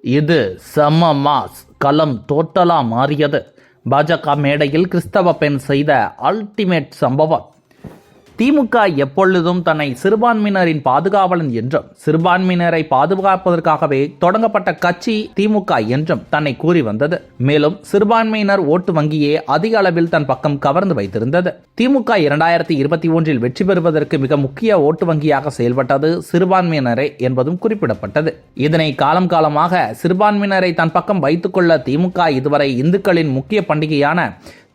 இது செம மாஸ் களம் டோட்டலா மாறியது. பாஜக மேடையில் கிறிஸ்தவ பெண் செய்த அல்டிமேட் சம்பவம். திமுக எப்பொழுதும் தன்னை சிறுபான்மையினரின் பாதுகாவலன் என்றும் சிறுபான்மையினரை பாதுகாப்பதற்காகவே தொடங்கப்பட்ட கட்சி திமுக என்றும் தன்னை கூறி வந்தது. மேலும் சிறுபான்மையினர் ஓட்டு வங்கியே அதிக அளவில் தன் பக்கம் கவர்ந்து வைத்திருந்தது. திமுக இரண்டாயிரத்தி இருபத்தி ஒன்றில் வெற்றி பெறுவதற்கு மிக முக்கிய ஓட்டு வங்கியாக செயல்பட்டது சிறுபான்மையினரே என்பதும் குறிப்பிடப்பட்டது. இதனை காலம் காலமாக சிறுபான்மையினரை தன் பக்கம் வைத்துக்கொள்ள திமுக இதுவரை இந்துக்களின் முக்கிய பண்டிகையான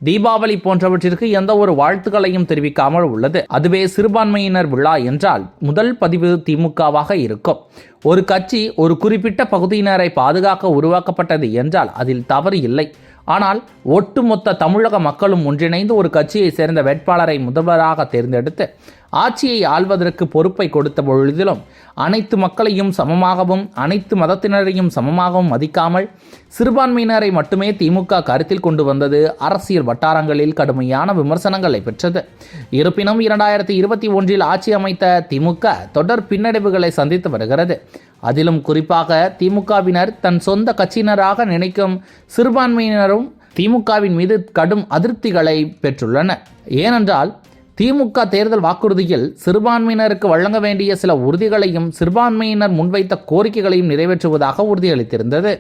தீபாவளி போன்றவற்றிற்கு எந்த ஒரு வாழ்த்துக்களையும் தெரிவிக்காமல் உள்ளது. அதுவே சிறுபான்மையினர் விழா என்றால் முதல் பதிவு திமுகவாக இருக்கும். ஒரு கட்சி ஒரு குறிப்பிட்ட பகுதியினரை பாதுகாக்க உருவாக்கப்பட்டது என்றால் அதில் தவறு இல்லை. ஆனால் ஒட்டுமொத்த தமிழக மக்களும் ஒன்றிணைந்து ஒரு கட்சியை சேர்ந்த வேட்பாளரை முதல்வராக தேர்ந்தெடுத்து ஆட்சியை ஆள்வதற்கு பொறுப்பை கொடுத்த பொழுதிலும் அனைத்து மக்களையும் சமமாகவும் அனைத்து மதத்தினரையும் சமமாகவும் மதிக்காமல் சிறுபான்மையினரை மட்டுமே திமுக கருத்தில் கொண்டு வந்தது அரசியல் வட்டாரங்களில் கடுமையான விமர்சனங்களை பெற்றது. இருப்பினும் இரண்டாயிரத்தி இருபத்தி ஒன்றில் ஆட்சி அமைத்த திமுக தொடர் பின்னடைவுகளை சந்தித்து வருகிறது. அதிலும் குறிப்பாக திமுகவினர் தன் சொந்த கட்சியினராக நினைக்கும் சிறுபான்மையினரும் திமுகவின் மீது கடும் அதிருப்திகளை பெற்றுள்ளனர். ஏனென்றால் திமுக தேர்தல் வாக்குறுதியில் சிறுபான்மையினருக்கு வழங்க வேண்டிய சில உறுதிகளையும் சிறுபான்மையினர் முன்வைத்த கோரிக்கைகளையும் நிறைவேற்றுவதாக உறுதியளித்திருந்தது.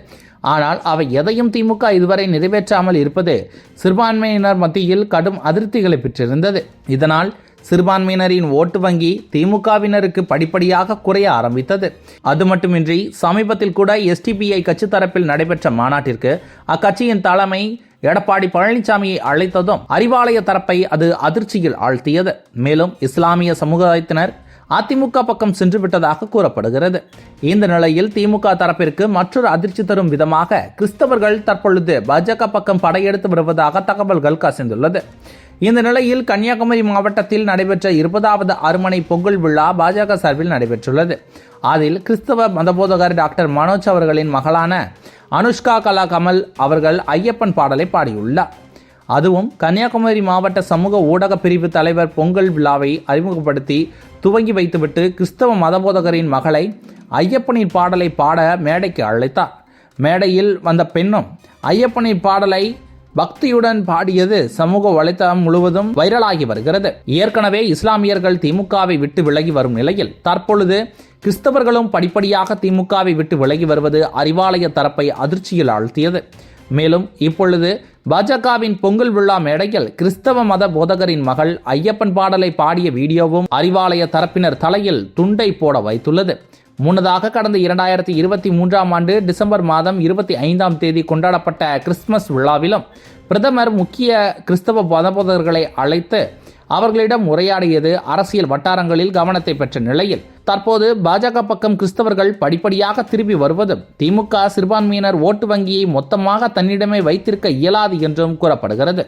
ஆனால் அவை எதையும் திமுக இதுவரை நிறைவேற்றாமல் இருப்பது சிறுபான்மையினர் மத்தியில் கடும் அதிருப்திகளை பெற்றிருந்தது. இதனால் சிறுபான்மையினரின் ஓட்டு வங்கி திமுகவினருக்கு படிப்படியாக குறைய ஆரம்பித்தது. அது மட்டுமின்றி சமீபத்தில் கூட எஸ்டிபிஐ கட்சி தரப்பில் நடைபெற்ற மாநாட்டிற்கு அக்கட்சியின் தலைமை எடப்பாடி பழனிசாமியை அழைத்ததும் அறிவாலய தரப்பை அது அதிர்ச்சியில் ஆழ்த்தியது. மேலும் இஸ்லாமிய சமுதாயத்தினர் அதிமுக பக்கம் சென்று விட்டதாக கூறப்படுகிறது. இந்த நிலையில் திமுக தரப்பிற்கு மற்றொரு அதிர்ச்சி தரும் விதமாக கிறிஸ்தவர்கள் தற்பொழுது பாஜக பக்கம் படையெடுத்து வருவதாக தகவல்கள் கசிந்துள்ளது. இந்த நிலையில் கன்னியாகுமரி மாவட்டத்தில் நடைபெற்ற இருபதாவது அருமனை பொங்கல் விழா பாஜக சார்பில் நடைபெற்றுள்ளது. அதில் கிறிஸ்தவ மதபோதகர் டாக்டர் மனோஜ் அவர்களின் மகளான அனுஷ்கா கலா கமல் அவர்கள் ஐயப்பன் பாடலை பாடியுள்ளார். அதுவும் கன்னியாகுமரி மாவட்ட சமூக ஊடக பிரிவு தலைவர் பொங்கல் விழாவை அறிமுகப்படுத்தி துவங்கி வைத்துவிட்டு கிறிஸ்தவ மதபோதகரின் மகளை ஐயப்பனின் பாடலை பாட மேடைக்கு அழைத்தார். மேடையில் வந்த பெண்ணும் ஐயப்பனின் பாடலை பக்தியுடன் பாடியது சமூக வலைத்தளம் முழுவதும் வைரலாகி வருகிறது. ஏற்கனவே இஸ்லாமியர்கள் திமுகவை விட்டு விலகி வரும் நிலையில் தற்பொழுது கிறிஸ்தவர்களும் படிப்படியாக திமுகவை விட்டு விலகி வருவது அறிவாலய தரப்பை அதிர்ச்சியில் ஆழ்த்தியது. மேலும் இப்பொழுது பாஜகவின் பொங்கல் விழா மேடையில் கிறிஸ்தவ மத போதகரின் மகள் ஐயப்பன் பாடலை பாடிய வீடியோவும் அறிவாலய தரப்பினர் தலையில் துண்டை போட வைத்துள்ளது. முன்னதாக கடந்த இரண்டாயிரத்தி இருபத்தி மூன்றாம் ஆண்டு டிசம்பர் மாதம் இருபத்தி ஐந்தாம் தேதி கொண்டாடப்பட்ட கிறிஸ்துமஸ் விழாவிலும் பிரதமர் முக்கிய கிறிஸ்தவ மதபோதகர்களை அழைத்து அவர்களிடம் உரையாடியது அரசியல் வட்டாரங்களில் கவனத்தை பெற்ற நிலையில். தற்போது பாஜக பக்கம் கிறிஸ்தவர்கள் படிப்படியாக திரும்பி வருவதும் திமுக சிறுபான்மையினர் ஓட்டு வங்கியை மொத்தமாக தன்னிடமே வைத்திருக்க இயலாது என்றும் கூறப்படுகிறது.